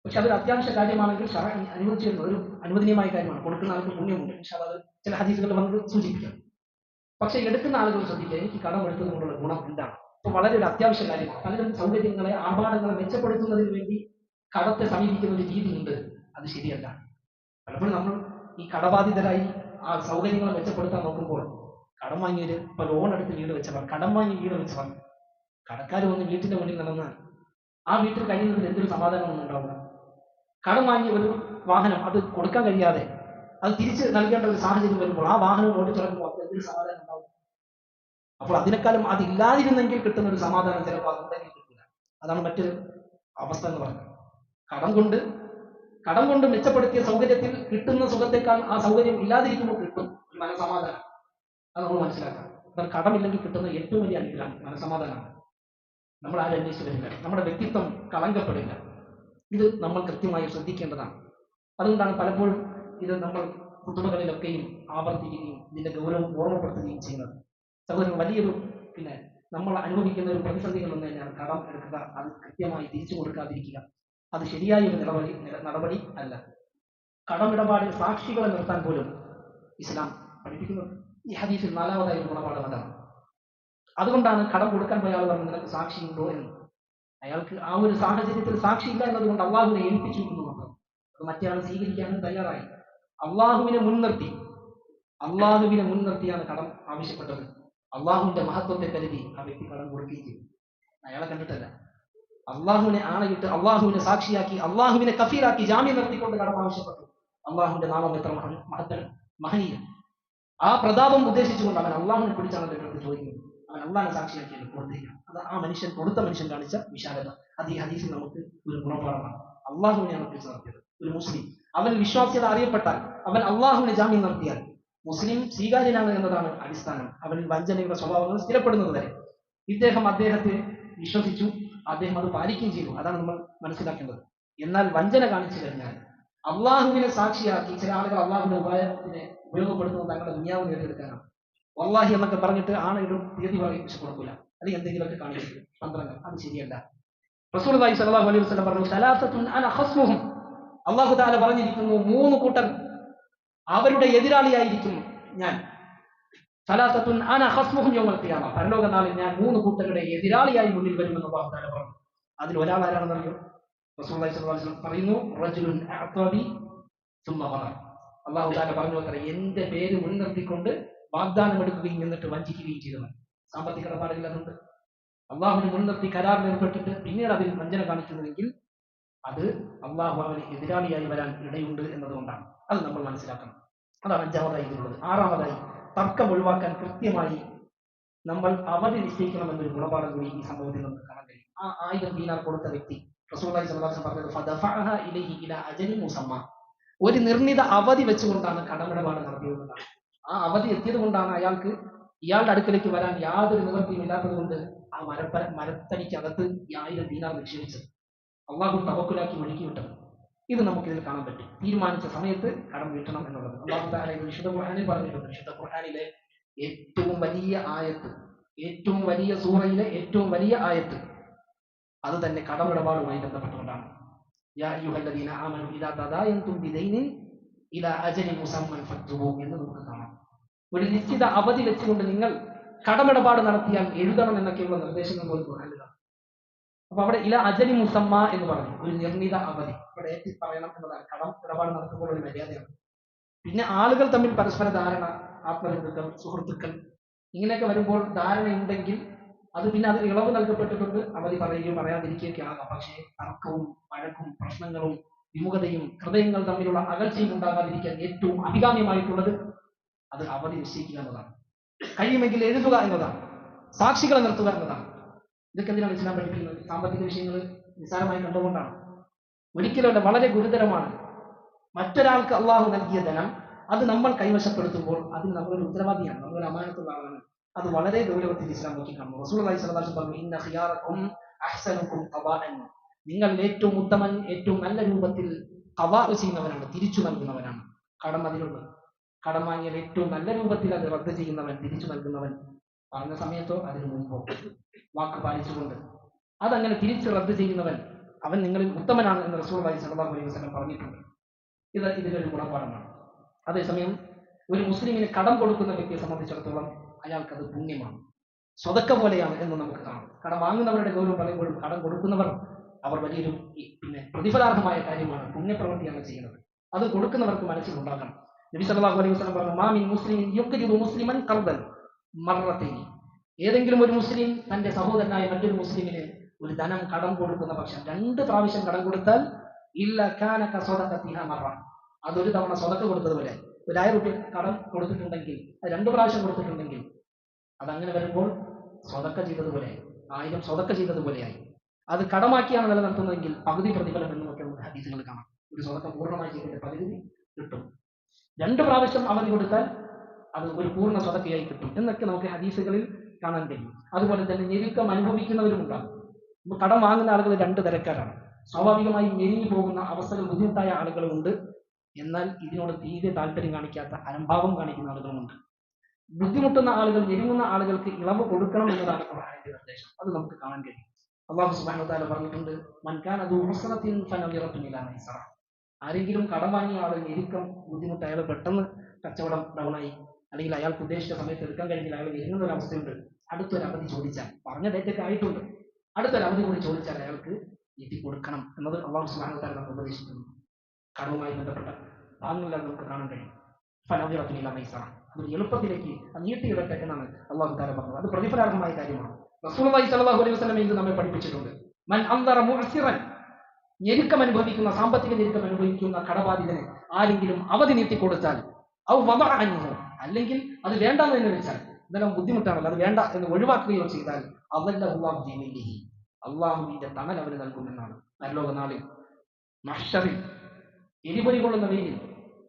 പക്ഷെ അതൊരു അത്യാവശ്യ കാര്യമാണെങ്കിൽ ഷറ അനുവദിച്ചു വരുന്ന ഒരു അനുവദനീയമായ കാര്യമാണ്. കൊടുക്കുന്ന ആൾക്ക് പുണ്യമുണ്ട്. പക്ഷെ അത് ചില ഹദീസുകൾ വന്നത് സൂചിപ്പിക്കാം. പക്ഷെ എടുക്കുന്ന ആളുകൾ ശ്രദ്ധിക്കുക എനിക്ക് കടം എടുത്തത് കൊണ്ടുള്ള ഗുണം എന്താണ്? അപ്പൊ വളരെ ഒരു അത്യാവശ്യ കാര്യമാണ്. പലരും സൗകര്യങ്ങളെ ആർഭാടങ്ങളെ മെച്ചപ്പെടുത്തുന്നതിന് വേണ്ടി കടത്തെ സമീപിക്കുന്ന ഒരു രീതിയുണ്ട് അത് ശരിയല്ല. പലപ്പോഴും നമ്മൾ ഈ കടബാധിതരായി ആ സൗകര്യങ്ങളെ മെച്ചപ്പെടുത്താൻ നോക്കുമ്പോൾ കടം വാങ്ങിയവര് ഇപ്പൊ ലോൺ എടുത്ത് വീട് വെച്ചവർ കടം വാങ്ങി വീട് വെച്ചവർ കടക്കാർ വന്ന് വീട്ടിന്റെ മുന്നിൽ നടന്നാൽ ആ വീട്ടിൽ കഴിയുന്നതിൽ എന്തൊരു സമാധാനമൊന്നും ഉണ്ടാവില്ല കടം വാങ്ങിയ ഒരു വാഹനം അത് കൊടുക്കാൻ കഴിയാതെ അത് തിരിച്ച് നൽകേണ്ട ഒരു സാഹചര്യം വരുമ്പോൾ ആ വാഹനം ഓടിച്ചിറക്കുമ്പോൾ അത് എന്തൊരു സമാധാനം ഉണ്ടാവും? അപ്പോൾ അതിനേക്കാളും അതില്ലാതിരുന്നെങ്കിൽ കിട്ടുന്ന ഒരു സമാധാനം ചിലപ്പോൾ അതുണ്ടെങ്കിൽ കിട്ടില്ല അതാണ് മറ്റൊരു അവസ്ഥ എന്ന് പറയുന്നത്. കടം കൊണ്ട് കടം കൊണ്ട് മെച്ചപ്പെടുത്തിയ സൗകര്യത്തിൽ കിട്ടുന്ന സുഖത്തേക്കാൾ ആ സൗകര്യം ഇല്ലാതിരിക്കുമ്പോൾ കിട്ടും മനസമാധാനം. അത് നമ്മൾ മനസ്സിലാക്കാം കടമില്ലെങ്കിൽ കിട്ടുന്ന ഏറ്റവും വലിയ അനുഗ്രഹം മനസമാധാനമാണ്. നമ്മൾ ആരും അന്വേഷിച്ച് വരില്ല നമ്മുടെ വ്യക്തിത്വം കളങ്കപ്പെടില്ല. ഇത് നമ്മൾ കൃത്യമായി ശ്രദ്ധിക്കേണ്ടതാണ്. അതുകൊണ്ടാണ് പലപ്പോഴും ഇത് നമ്മൾ കുടുംബങ്ങളിലൊക്കെയും ആവർത്തിക്കുകയും ഇതിന്റെ ഗൗരവം ഓർമ്മപ്പെടുത്തുകയും ചെയ്യുന്നത്. സഹോദരൻ വലിയൊരു പിന്നെ നമ്മൾ അനുഭവിക്കുന്ന ഒരു പ്രതിസന്ധികൾ എന്ന് തന്നെയാണ് കടം എടുക്കുക അത് കൃത്യമായി തിരിച്ചു കൊടുക്കാതിരിക്കുക. അത് ശരിയായ ഒരു നിലപടി നടപടി അല്ല. കടമിടപാടിൽ സാക്ഷികളെ നിർത്താൻ പോലും ഇസ്ലാം പഠിപ്പിക്കുന്നുണ്ട്. ഈ ഹദീഫിൽ നാലാമതായ ഒരു ഗുണപാഠം അതാണ്. അതുകൊണ്ടാണ് കടം കൊടുക്കാൻ പോയ ആൾ പറഞ്ഞു നിനക്ക് സാക്ഷിയുണ്ടോ എന്ന്. അയാൾക്ക് ആ ഒരു സാഹചര്യത്തിൽ സാക്ഷിയില്ല എന്നതുകൊണ്ട് അള്ളാഹുവിനെ ഏൽപ്പിച്ചു എന്ന് മാത്രം. അത് മറ്റേ ആൾ സ്വീകരിക്കാനും തയ്യാറായി. അള്ളാഹുവിനെ മുൻനിർത്തി. അള്ളാഹുവിനെ മുൻനിർത്തിയാണ് കടം ആവശ്യപ്പെട്ടത്. അള്ളാഹുവിന്റെ മഹത്വത്തെ കരുതി ആ വ്യക്തി കടം കൊടുക്കുകയും ചെയ്തു. അയാളെ കണ്ടിട്ടല്ല. അള്ളാഹുവിനെ ആണയിട്ട് അള്ളാഹുവിനെ സാക്ഷിയാക്കി അള്ളാഹുവിനെ കഫീലാക്കി ജാമ്യം നിർത്തിക്കൊണ്ട് കടം ആവശ്യപ്പെട്ടു. അള്ളാഹുവിന്റെ നാമം എത്ര മഹ മഹത്തരം മഹനീയം. ആ പ്രതാപം ഉദ്ദേശിച്ചുകൊണ്ട് അവൻ അള്ളാഹുവിനെ പിടിച്ചാണ് അദ്ദേഹത്തെ ചോദിക്കുന്നത്. അവൻ അള്ളാഹിനെ സാക്ഷിയാക്കിയാണ് പുറത്തേക്കാണ് അത് ആ മനുഷ്യൻ കൊടുത്ത മനുഷ്യൻ കാണിച്ച വിശാലത. അത് ഈ ഹദീസിൽ നമുക്ക് ഒരു ഗുണപാഠമാണ് അള്ളാഹുവിനെയാണ് പിടിച്ചു നടത്തിയത് ഒരു മുസ്ലിം. അവൻ വിശ്വാസ്യത അറിയപ്പെട്ടാൽ അവൻ അള്ളാഹുവിനെ ജാമ്യം നടത്തിയാൽ മുസ്ലിം സ്വീകാര്യനാണ് എന്നതാണ് അടിസ്ഥാനം. അവൻ വഞ്ചനയുടെ സ്വഭാവങ്ങൾ സ്ഥിരപ്പെടുന്നത് വരെ. ഇദ്ദേഹം അദ്ദേഹത്തെ വിശ്വസിച്ചു. അദ്ദേഹം അത് പാലിക്കുകയും ചെയ്തു. അതാണ് നമ്മൾ മനസ്സിലാക്കേണ്ടത്. എന്നാൽ വഞ്ചന കാണിച്ചു കഴിഞ്ഞാൽ അള്ളാഹുവിനെ സാക്ഷിയാക്കി ചില ആളുകൾ അള്ളാഹുവിന്റെ ഉപായത്തിനെ ഉപയോഗപ്പെടുത്തുന്നത് തങ്ങളുടെ ദുനിയാവ് നേടിയെടുക്കാനാണ്. വല്ലാഹി എന്നൊക്കെ പറഞ്ഞിട്ട് ആണെങ്കിലും തീയതി പറയിപ്പിച്ച് കൊടുക്കില്ല അല്ലെങ്കിൽ എന്തെങ്കിലുമൊക്കെ കാണിക്കും തന്ത്രങ്ങൾ അത് ശരിയല്ല. റസൂൽ സലാഹു അലൈഹി വസ്ലം പറഞ്ഞു സലാസത്തുൻ അന ഖസ്മുഹും. അള്ളാഹു താല പറഞ്ഞിരിക്കുന്നു മൂന്ന് കൂട്ടർ അവരുടെ എതിരാളിയായിരിക്കും ഞാൻ. സലാസത്തുൻ അന യൗമൽ ഖിയാമ. പരലോക നാളിൽ ഞാൻ മൂന്ന് കൂട്ടരുടെ എതിരാളിയായി മുന്നിൽ വരുമെന്ന് അള്ളാഹു പറഞ്ഞു. അതിൽ ഒരാൾ ആരാണെന്നറിയോ റസൂലുള്ളാഹി സല്ലല്ലാഹു അലൈഹി വസല്ലം പറയുന്നു റജുലുൻ അള്ളാഹു താല പറഞ്ഞു അത്ര എന്റെ പേര് മുൻനിർത്തിക്കൊണ്ട് വാഗ്ദാനം എടുക്കുകയും എന്നിട്ട് വഞ്ചിക്കുകയും ചെയ്തവൻ. സാമ്പത്തിക ഇടപാടുകളിലുണ്ട് അള്ളാഹുവിന് മുൻനിർത്തി കരാറിൽ ഏർപ്പെട്ടിട്ട് പിന്നീട് അതിൽ വഞ്ചന കാണിക്കുന്നുവെങ്കിൽ അത് അള്ളാഹു അവന് എതിരാളിയായി വരാൻ ഇടയുണ്ട് എന്നതുകൊണ്ടാണ്. അത് നമ്മൾ മനസ്സിലാക്കണം. അതാണ് അഞ്ചാമതായി ഇതിലുള്ളത്. ആറാമതായി തർക്കം ഒഴിവാക്കാൻ കൃത്യമായി നമ്മൾ അവധി നിശ്ചയിക്കണമെന്നൊരു ഗുണപാഠം കൂടി ഈ സംഭവത്തിൽ നമുക്ക് കാണാൻ കഴിയും. ആ ആയിരം ദീനാർ കൊടുത്ത വ്യക്തി ഒരു നിർണിത അവധി വെച്ചുകൊണ്ടാണ് കടമിടപാട് നടത്തിയതെന്നാണ്. ആ അവധി എത്തിയത് കൊണ്ടാണ് അയാൾക്ക് ഇയാളുടെ അടുക്കലേക്ക് വരാൻ യാതൊരു നിവൃത്തിയും ഇല്ലാത്തത് കൊണ്ട് ആ മരപ്പര മരത്തടിക്കകത്ത് ഈ ആയിരം ദീനാർ നിക്ഷേപിച്ചത്. അള്ളാഹു തവക്കുലാക്കി ഒഴുക്കി വിട്ടത് ഇത് നമുക്ക് നമുക്കിതിൽ കാണാൻ പറ്റും. തീരുമാനിച്ച സമയത്ത് കടം വീട്ടണം എന്നുള്ളത്. അള്ളാഹു താല വിശുദ്ധ ഖുർആനിൽ പറഞ്ഞിട്ടുണ്ട്. വിശുദ്ധ ഖുർആനിലെ ഏറ്റവും വലിയ ആയത്ത് ഏറ്റവും വലിയ സൂറയിലെ ഏറ്റവും വലിയ ആയത്ത് അത് തന്നെ കടമിടപാടുമായി ബന്ധപ്പെട്ടുകൊണ്ടാണ്. ഒരു നിശ്ചിത അവധി വെച്ചുകൊണ്ട് നിങ്ങൾ കടമിടപാട് നടത്തിയാൽ എഴുതണം എന്നൊക്കെയുള്ള നിർദ്ദേശങ്ങൾ പോലും ഖുർആനിൽ കാണാം അപ്പൊ അവിടെ ഇല അജലി മുസമ്മ എന്ന് പറഞ്ഞു. ഒരു നിർണിത അവധി. ഇവിടെ എത്തി പറയണം എന്നതാണ്. കടം ഇടപാട് നടത്തുമ്പോൾ ഒരു മര്യാദയാണ്. പിന്നെ ആളുകൾ തമ്മിൽ പരസ്പര ധാരണ ആത്മബന്ധുക്കൾ സുഹൃത്തുക്കൾ ഇങ്ങനെയൊക്കെ വരുമ്പോൾ ധാരണ ഉണ്ടെങ്കിൽ അത് പിന്നെ അത് ഇളവ് നൽകപ്പെട്ടിട്ടുണ്ട് അവധി പറയുകയും പറയാതിരിക്കുകയൊക്കെ ആകാം. പക്ഷേ തർക്കവും വഴക്കും പ്രശ്നങ്ങളും വിമുഖതയും ഹൃദയങ്ങൾ തമ്മിലുള്ള അകൽച്ചയും ഉണ്ടാകാതിരിക്കാൻ ഏറ്റവും അഭികാമ്യമായിട്ടുള്ളത് അത് അവധി നിശ്ചയിക്കുക എന്നതാണ്. കഴിയുമെങ്കിൽ എഴുതുക എന്നതാണ്. സാക്ഷികളെ നിർത്തുക എന്നതാണ്. ഇതൊക്കെ എന്തിനാണ് ഇസ്ലാം പഠിപ്പിക്കുന്നത് സാമ്പത്തിക വിഷയങ്ങൾ നിസ്സാരമായി കണ്ടുകൊണ്ടാണ്. ഒരിക്കലും വളരെ ഗുരുതരമാണ്. മറ്റൊരാൾക്ക് അള്ളാഹു നൽകിയ ധനം അത് നമ്മൾ കൈവശപ്പെടുത്തുമ്പോൾ അതിന് നമ്മളൊരു ഉത്തരവാദിയാണ് നമ്മളൊരു അമാനത്തുള്ള അത് വളരെ ഗൗരവത്തിൽ ഇസ്ലാം നോക്കി കാണുന്നു റസൂൽ അലൈഹി പറഞ്ഞു ഇന്ന ഖിയാറക്കും അഹ്സനുക്കും ഖവാഅൻ നിങ്ങൾ ഏറ്റവും ഉത്തമൻ ഏറ്റവും നല്ല രൂപത്തിൽ കവാ ചെയ്യുന്നവനാണ് തിരിച്ചു നൽകുന്നവനാണ്. കടം അതിലുണ്ട്. കടം വാങ്ങിയാൽ ഏറ്റവും നല്ല രൂപത്തിൽ അത് റദ്ദ് ചെയ്യുന്നവൻ തിരിച്ചു നൽകുന്നവൻ പറഞ്ഞ സമയത്തോ അതിനു മുമ്പോ വാക്ക് പാലിച്ചുകൊണ്ട് അതങ്ങനെ തിരിച്ച് റദ്ദ് ചെയ്യുന്നവൻ അവൻ നിങ്ങളിൽ ഉത്തമനാണ് എന്ന് റസൂൾ അലൈഹി സ്വലാഹു അലൈഹി വസല്ലം പറഞ്ഞിട്ടുണ്ട്. ഇത് ഇതിലൊരു ഗുണപാഠമാണ്. അതേസമയം ഒരു മുസ്ലിമിന് കടം കൊടുക്കുന്ന വ്യക്തിയെ സംബന്ധിച്ചിടത്തോളം അയാൾക്കത് പുണ്യമാണ്. സ്വതക്ക പോലെയാണ് എന്ന് നമുക്ക് കാണാം. കടം വാങ്ങുന്നവരുടെ ഗൗരവം പറയുമ്പോഴും കടം കൊടുക്കുന്നവർ അവർ വലിയൊരു പിന്നെ പ്രതിഫലാർഹമായ കാര്യമാണ് പുണ്യപ്രവൃത്തിയാണ് ചെയ്യുന്നത്. അത് കൊടുക്കുന്നവർക്ക് മനസ്സിലുണ്ടാക്കണം നബി സല്ലല്ലാഹു അലൈഹി വസല്ലം പറഞ്ഞു മാമിൻ മുസ്ലിമിൻ യുക്തി മുസ്ലിമൻ ഖർദൻ മർറത്തൈനി ഏതെങ്കിലും ഒരു മുസ്ലിം തന്റെ സഹോദരനായ മറ്റൊരു മുസ്ലിമിന് ഒരു ധനം കടം കൊടുക്കുന്ന പക്ഷം രണ്ട് പ്രാവശ്യം കടം കൊടുത്താൽ ഇല്ല കാനക സ്വതക്കത്തിഹ മറ. അതൊരു തവണ സ്വതക്ക് കൊടുത്തതുപോലെ ഒരു ആയിരം റുപ്യ കടം കൊടുത്തിട്ടുണ്ടെങ്കിൽ അത് രണ്ട് പ്രാവശ്യം കൊടുത്തിട്ടുണ്ടെങ്കിൽ അതങ്ങനെ വരുമ്പോൾ സ്വതക്ക ചെയ്തതുപോലെ ആയിരം സ്വതക്ക ചെയ്തതുപോലെയായി അത് കടമാക്കിയാണ് നിലനിർത്തുന്നതെങ്കിൽ പകുതി പ്രതിഫലം എന്ന് നോക്കി നമുക്ക് ഹദീസുകൾ കാണാം. ഒരു സ്വതക്കം പൂർണമായി ചെയ്തിട്ട് പകുതി കിട്ടും. രണ്ട് പ്രാവശ്യം അവധി കൊടുത്താൽ അത് ഒരു പൂർണ സ്വതക്കയായി കിട്ടും. എന്നൊക്കെ നമുക്ക് ഹദീസുകളിൽ കാണാൻ കഴിയും. അതുപോലെ തന്നെ ഞെരുക്കം അനുഭവിക്കുന്നവരും ഉണ്ടാകും കടം വാങ്ങുന്ന ആളുകൾ രണ്ട് തരക്കാരാണ്. സ്വാഭാവികമായി ഞെരുങ്ങി പോകുന്ന അവസ്ഥകൾ ബുദ്ധിമുട്ടായ ആളുകളുണ്ട് എന്നാൽ ഇതിനോട് തീരെ താല്പര്യം കാണിക്കാത്ത അനുഭാവം കാണിക്കുന്ന ആളുകളുമുണ്ട്. ബുദ്ധിമുട്ടുന്ന ആളുകൾ ഞെരുങ്ങുന്ന ആളുകൾക്ക് ഇളവ് കൊടുക്കണം എന്നതാണ് നിർദ്ദേശം. അത് നമുക്ക് കാണാൻ കഴിയും. അള്ളാഹു വതആല പറഞ്ഞിട്ടുണ്ട് മൻകാൻ അത് ഇലാ മൈസറ. ആരെങ്കിലും കടം വാങ്ങിയ ആളുകൾ ഞെരുക്കം ബുദ്ധിമുട്ട് അയാൾ പെട്ടെന്ന് കച്ചവടം ഡൗണായി അല്ലെങ്കിൽ അയാൾക്ക് ഉദ്ദേശിച്ച സമയത്ത് എടുക്കാൻ കഴിഞ്ഞില്ല അയാൾ വരുന്ന ഒരു അവസ്ഥയുണ്ട്. അടുത്തൊരു അവധി ചോദിച്ചാൽ. പറഞ്ഞ ഡേറ്റൊക്കെ ആയിട്ടുണ്ട്. അടുത്തൊരു അവധി കൂടി ചോദിച്ചാൽ അയാൾക്ക് നീട്ടി കൊടുക്കണം എന്നത് അള്ളാഹു സുബ്ഹാനഹു നമ്മൾ ഉപദേശിക്കുന്നു കടവുമായി ബന്ധപ്പെട്ട ഭാഗങ്ങളിൽ നമുക്ക് കാണാൻ കഴിയും. ഫനദിറത്തുൻ ഇലാ മൈസറ അത് എളുപ്പത്തിലേക്ക് എന്നാണ് അള്ളാഹു താല പറഞ്ഞത്. അത് പ്രതിഫലാർഹമായ കാര്യമാണ്. റസൂലുള്ളാഹി സ്വല്ലല്ലാഹു അലൈഹി വസല്ലം ഇത് നമ്മെ പഠിപ്പിച്ചിട്ടുണ്ട്. മൻ മുഅ്സിറൻ ഞെരുക്കം അനുഭവിക്കുന്ന സാമ്പത്തിക ഞെരുക്കം അനുഭവിക്കുന്ന കടബാധിതന് ആരെങ്കിലും അവധി നീട്ടിക്കൊടുത്താൽ ഔ അൻഹു. അല്ലെങ്കിൽ അത് വേണ്ടെന്ന് തന്നെ വെച്ചാൽ ഇതെല്ലാം ബുദ്ധിമുട്ടാണല്ലോ അത് വേണ്ട എന്ന് ഒഴിവാക്കുകയോ ചെയ്താൽ ദീനിഹി അള്ളാഹുവിന്റെ തണൽ അവന് നൽകുമെന്നാണ് നല്ലോക നാളിൽ മഷറിൽ എരിപൊരി കൊള്ളുന്ന വെയിൽ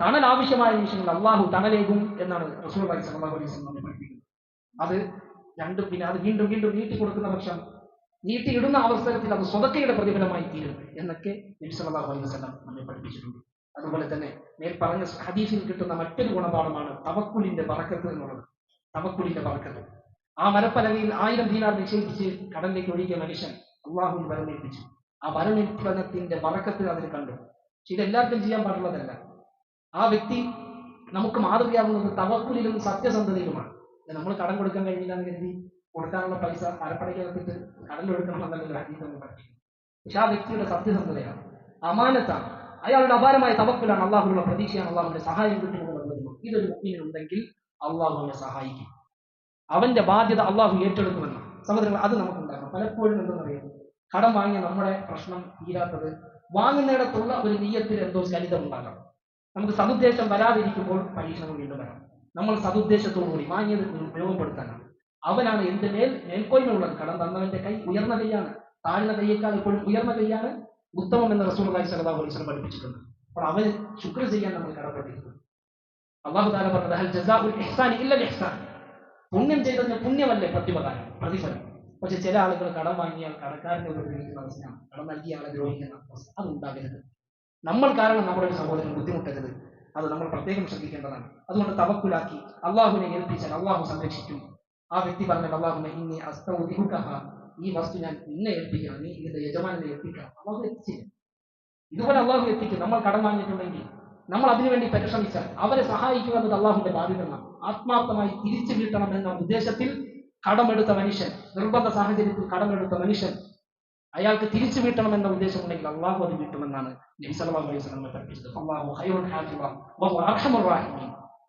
തണൽ ആവശ്യമായ നിമിഷങ്ങൾ അള്ളാഹു തണലേകും എന്നാണ് റസൂൽ അലൈഹി വസല്ലം നമ്മെ പഠിപ്പിക്കുന്നത്. അത് രണ്ടും പിന്നെ അത് വീണ്ടും വീണ്ടും നീട്ടി കൊടുക്കുന്ന പക്ഷം നീട്ടിയിടുന്ന അവസരത്തിൽ അത് സ്വതക്കയുടെ പ്രതിഫലമായി തീരും എന്നൊക്കെ നബി സല്ലല്ലാഹു അലൈഹി വസല്ലം നമ്മെ പഠിപ്പിച്ചിട്ടുണ്ട്. അതുപോലെ തന്നെ മേൽ പറഞ്ഞ ഹദീസിൽ കിട്ടുന്ന മറ്റൊരു ഗുണപാഠമാണ് തവക്കുലിന്റെ പറക്കത്ത് എന്നുള്ളത്. തവക്കുലിന്റെ പറക്കത്ത്. ആ മരപ്പലകയിൽ ആയിരം ദീനാർ നിക്ഷേപിച്ച് കടലിലേക്ക് ഒഴുകിയ മനുഷ്യൻ അള്ളാഹുവിൽ വരമേൽപ്പിച്ചു. ആ വരമേൽപ്പനത്തിന്റെ പറക്കത്ത് അതിൽ കണ്ടു. പക്ഷെ ഇതെല്ലാവർക്കും ചെയ്യാൻ പാടുള്ളതല്ല. ആ വ്യക്തി നമുക്ക് മാതൃകയാവുന്നത് തവക്കുലിലും സത്യസന്ധതയിലുമാണ്. നമ്മൾ കടം കൊടുക്കാൻ കഴിഞ്ഞില്ല എന്ന് കരുതി കൊടുക്കാനുള്ള പൈസ എന്നുള്ള ഒരു നമ്മൾ പറ്റി പക്ഷെ ആ വ്യക്തിയുടെ സത്യസന്ധതയാണ്. അമാനത്താണ്. അയാളുടെ അപാരമായ തവക്കുലാണ് അള്ളാഹുവിനുള്ള പ്രതീക്ഷയാണ് അള്ളാഹുവിന്റെ സഹായം കിട്ടുമെന്നുള്ളത് ഇതൊരു മുഖ്യനുണ്ടെങ്കിൽ അള്ളാഹു അവനെ സഹായിക്കും. അവന്റെ ബാധ്യത അള്ളാഹു ഏറ്റെടുക്കുമെന്ന് സഹോദരങ്ങൾ അത് നമുക്കുണ്ടാകും പലപ്പോഴും എന്തെന്നറിയാം കടം വാങ്ങിയ നമ്മുടെ പ്രശ്നം തീരാത്തത് വാങ്ങുന്നിടത്തുള്ള ഒരു നീയത്തിൽ എന്തോ സ്കലിതം ഉണ്ടാകണം. നമുക്ക് സതുദ്ദേശം വരാതിരിക്കുമ്പോൾ പരീക്ഷണം വീണ്ടും വരാം. നമ്മൾ സതുദ്ദേശത്തോടുകൂടി വാങ്ങിയത് ഉപയോഗപ്പെടുത്താനാണ് അവനാണ് എന്റെ മേൽ മേൽക്കോയ്മയുള്ളത്? കടം തന്നവന്റെ കൈ ഉയർന്ന കൈയാണ്. താഴ്ന്ന കൈയേക്കാൾ എപ്പോഴും ഉയർന്ന കൈയാണ്. ഉത്തമം എന്ന് റസൂൽ സഹതാ വസല്ലം പഠിപ്പിച്ചിട്ടുണ്ട്. അപ്പോൾ അവന് ശുക്ര ചെയ്യാൻ നമ്മൾ കടപ്പെട്ടിരിക്കുന്നു. അള്ളാഹു താല പറഞ്ഞത് ഹൽ ജസാഉൽ ഇഹ്സാനി ഇല്ല ഇഹ്സാൻ. പുണ്യം ചെയ്തതിന് പുണ്യമല്ലേ പ്രതിഫലം പ്രതിഫലം. പക്ഷെ ചില ആളുകൾ കടം വാങ്ങിയാൽ ഒരു ഉപദ്രവിക്കുന്ന അവസ്ഥയാണ് കടം നൽകിയ ആളെ ദ്രോഹിക്കുന്ന അവസ്ഥ അത് ഉണ്ടാകരുത് നമ്മൾ കാരണം നമ്മുടെ ഒരു സഹോദരൻ ബുദ്ധിമുട്ടരുത്. അത് നമ്മൾ പ്രത്യേകം ശ്രദ്ധിക്കേണ്ടതാണ്. അതുകൊണ്ട് തവക്കുലാക്കി അള്ളാഹുവിനെ ഏൽപ്പിച്ചാൽ അള്ളാഹു സംരക്ഷിക്കും. ആ വ്യക്തി പറഞ്ഞത് അള്ളാഹുനെ ഇനി അസ്തൗദിഹുക്കഹ ഈ വസ്തു ഞാൻ നിന്നെ ഏൽപ്പിക്കണം നീ ഇതിന്റെ യജമാനെ ഏൽപ്പിക്കണം. അള്ളാഹു എത്തിച്ചില്ല ഇതുപോലെ അള്ളാഹു എത്തിക്കും നമ്മൾ കടം വാങ്ങിയിട്ടുണ്ടെങ്കിൽ നമ്മൾ അതിനുവേണ്ടി പരിശ്രമിച്ചാൽ അവരെ സഹായിക്കുക എന്നത് അള്ളാഹുവിന്റെ ബാധ്യതമാണ് ആത്മാർത്ഥമായി തിരിച്ചു കിട്ടണം എന്ന ഉദ്ദേശത്തിൽ കടമെടുത്ത മനുഷ്യൻ നിർബന്ധ സാഹചര്യത്തിൽ കടമെടുത്ത മനുഷ്യൻ അയാൾക്ക് തിരിച്ചു വീട്ടണം എന്ന ഉദ്ദേശമുണ്ടെങ്കിൽ അള്ളാഹു അത് വീട്ടുമെന്നാണ് നബി അലൈഹി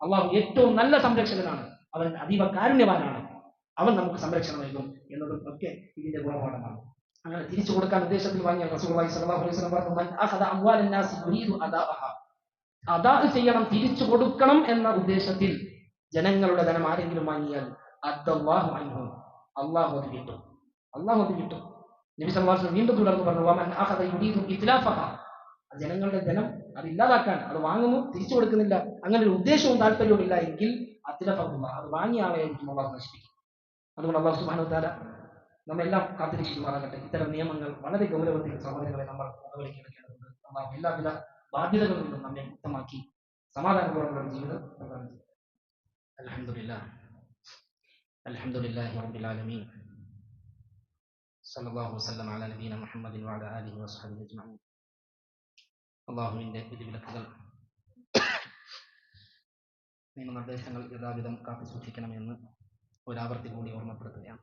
അള്ളാഹു ഏറ്റവും നല്ല സംരക്ഷകനാണ്. അവൻ അതീവ കാരുണ്യവാനാണ്. അവൻ നമുക്ക് സംരക്ഷണം നൽകും എന്നതും ഒക്കെ ഇതിന്റെ ഗുണപാഠമാണ്. അങ്ങനെ തിരിച്ചു കൊടുക്കാൻ ഉദ്ദേശത്തിൽ വാങ്ങിയ റസൂലി വസല്ലം പറഞ്ഞു അദാഅഹ. ചെയ്യണം തിരിച്ചു കൊടുക്കണം എന്ന ഉദ്ദേശത്തിൽ ജനങ്ങളുടെ ധനം ആരെങ്കിലും വാങ്ങിയാൽ അദ്ദല്ലാഹു അൻഹു അള്ളാഹു അത് കിട്ടും. അള്ളാഹു അത് കിട്ടും. നബി വസല്ലം വീണ്ടും തുടർന്ന് പറഞ്ഞു ഇത്ലാഫഹ. ജനങ്ങളുടെ ധനം അത് ഇല്ലാതാക്കാൻ അത് വാങ്ങുന്നു തിരിച്ചു കൊടുക്കുന്നില്ല. അങ്ങനെ ഒരു ഉദ്ദേശവും താല്പര്യവും ഇല്ല എങ്കിൽ അതിലഫുള്ള അത് വാങ്ങിയ ആളെയായിരിക്കും അള്ളാഹു നശിപ്പിക്കും. അതുകൊണ്ട് അള്ളാഹു സുബാനു താല നമ്മെല്ലാം കാത്തിരിക്കുമാറാകട്ടെ. ഇത്തരം നിയമങ്ങൾ വളരെ ഗൗരവത്തിൽ സഹോദരങ്ങളെ നമ്മൾ മുഖവിലേക്കെടുക്കേണ്ടതുണ്ട് നമ്മൾ എല്ലാവിധ ബാധ്യതകളിൽ നിന്നും നമ്മെ മുക്തമാക്കി സമാധാനപൂർവമുള്ള ജീവിതം പ്രദാനം ചെയ്യും അൽഹംദുലില്ലാ അൽഹംദുലില്ലാഹി റബ്ബിൽ ആലമീൻ. സല്ലല്ലാഹു വസല്ലം അലാ നബീന മുഹമ്മദിൻ വഅലാ ആലിഹി വസ്ഹബിഹി അജ്മഈൻ. അള്ളാഹുവിന്റെ വിധിവിലക്കുകൾ നിയമനിർദ്ദേശങ്ങൾ യഥാവിധം കാത്തു സൂക്ഷിക്കണമെന്ന് ഒരാവർത്തി കൂടി ഓർമ്മപ്പെടുത്തുകയാണ്.